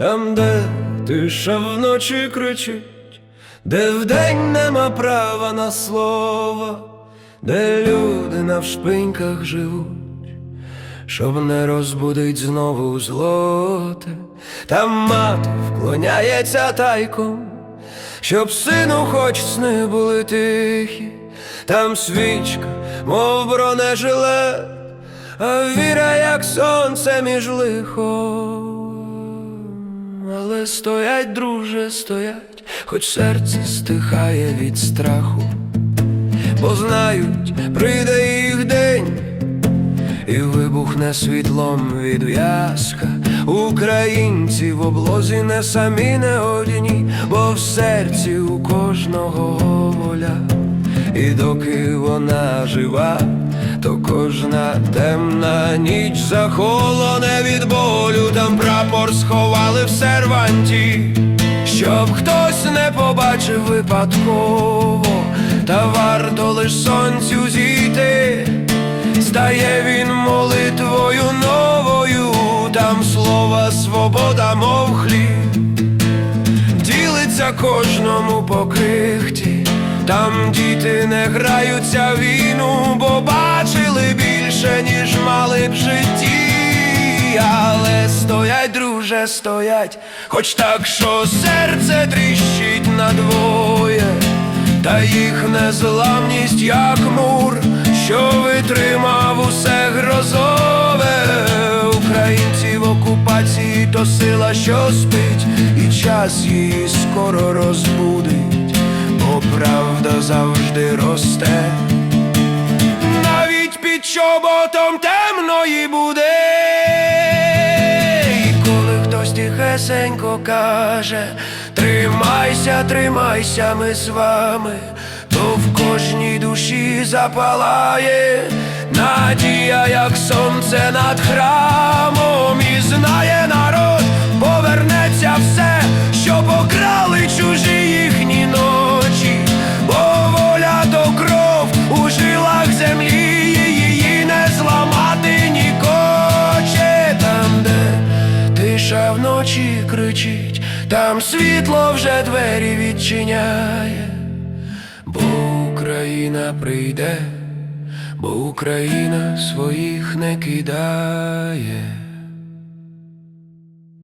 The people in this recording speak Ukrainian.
Там, де тиша вночі кричить, де вдень нема права на слово, де люди навшпиньках живуть, щоб не розбудить знову злоте, там мати вклоняється тайком, щоб сину хоч сни були тихі, там свічка, мов бронежилет, а віра, як сонце між лихом. Але стоять, друже, стоять, хоч серце стихає від страху, бо знають, прийде їх день, і вибухне світлом відв'язка. Українці в облозі не самі не одні, бо в серці у кожного воля. І доки вона жива, то кожна темна ніч захолоне від болю, там прапор сховали в серванті, щоб хтось не побачив випадково, та варто лиш сонцю зійти, стає він молитвою новою, там слова свобода, мов хліб ділиться кожному по крихті, там діти не граються війну, бо бачили більше, ніж мали б житті. Але стоять, друже, стоять, хоч так, що серце тріщить надвоє, та їх незламність, як мур, що витримав усе грозове. Українці в окупації то сила, що спить, і час її скоро розбудить, правда завжди росте. Навіть під чоботом темної буде. І коли хтось тихесенько каже, тримайся, тримайся, ми з вами, то в кожній душі запалає надія, як сонце над храмом, вночі кричить, там світло вже двері відчиняє, бо Україна прийде, бо Україна своїх не кидає.